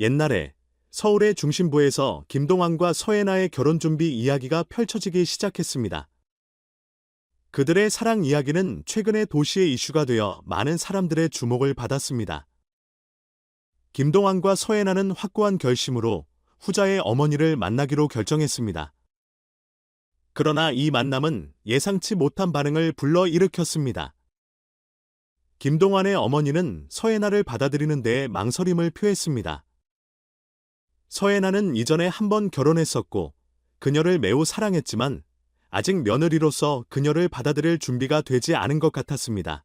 옛날에 서울의 중심부에서 김동완과 서예나의 결혼 준비 이야기가 펼쳐지기 시작했습니다. 그들의 사랑 이야기는 최근에 도시의 이슈가 되어 많은 사람들의 주목을 받았습니다. 김동완과 서예나는 확고한 결심으로 후자의 어머니를 만나기로 결정했습니다. 그러나 이 만남은 예상치 못한 반응을 불러일으켰습니다. 김동완의 어머니는 서예나를 받아들이는 데에 망설임을 표했습니다. 서예나는 이전에 한 번 결혼했었고 그녀를 매우 사랑했지만 아직 며느리로서 그녀를 받아들일 준비가 되지 않은 것 같았습니다.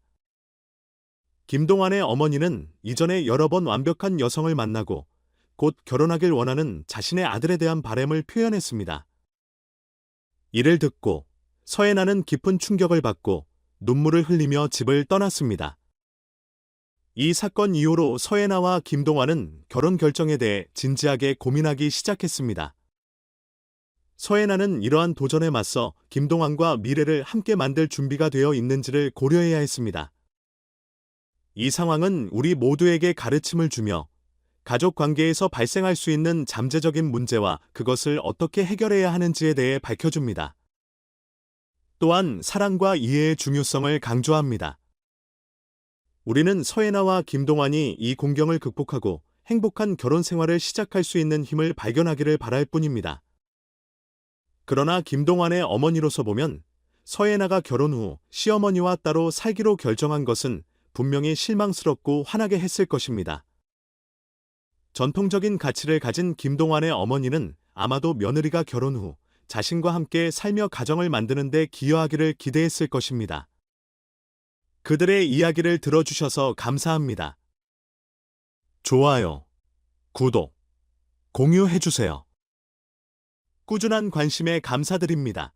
김동완의 어머니는 이전에 여러 번 완벽한 여성을 만나고 곧 결혼하길 원하는 자신의 아들에 대한 바램을 표현했습니다. 이를 듣고 서예나는 깊은 충격을 받고 눈물을 흘리며 집을 떠났습니다. 이 사건 이후로 서예나와 김동완은 결혼 결정에 대해 진지하게 고민하기 시작했습니다. 서예나는 이러한 도전에 맞서 김동완과 미래를 함께 만들 준비가 되어 있는지를 고려해야 했습니다. 이 상황은 우리 모두에게 가르침을 주며 가족 관계에서 발생할 수 있는 잠재적인 문제와 그것을 어떻게 해결해야 하는지에 대해 밝혀줍니다. 또한 사랑과 이해의 중요성을 강조합니다. 우리는 서예나와 김동완이 이 공경을 극복하고 행복한 결혼 생활을 시작할 수 있는 힘을 발견하기를 바랄 뿐입니다. 그러나 김동완의 어머니로서 보면 서예나가 결혼 후 시어머니와 따로 살기로 결정한 것은 분명히 실망스럽고 화나게 했을 것입니다. 전통적인 가치를 가진 김동완의 어머니는 아마도 며느리가 결혼 후 자신과 함께 살며 가정을 만드는 데 기여하기를 기대했을 것입니다. 그들의 이야기를 들어주셔서 감사합니다. 좋아요, 구독, 공유해주세요. 꾸준한 관심에 감사드립니다.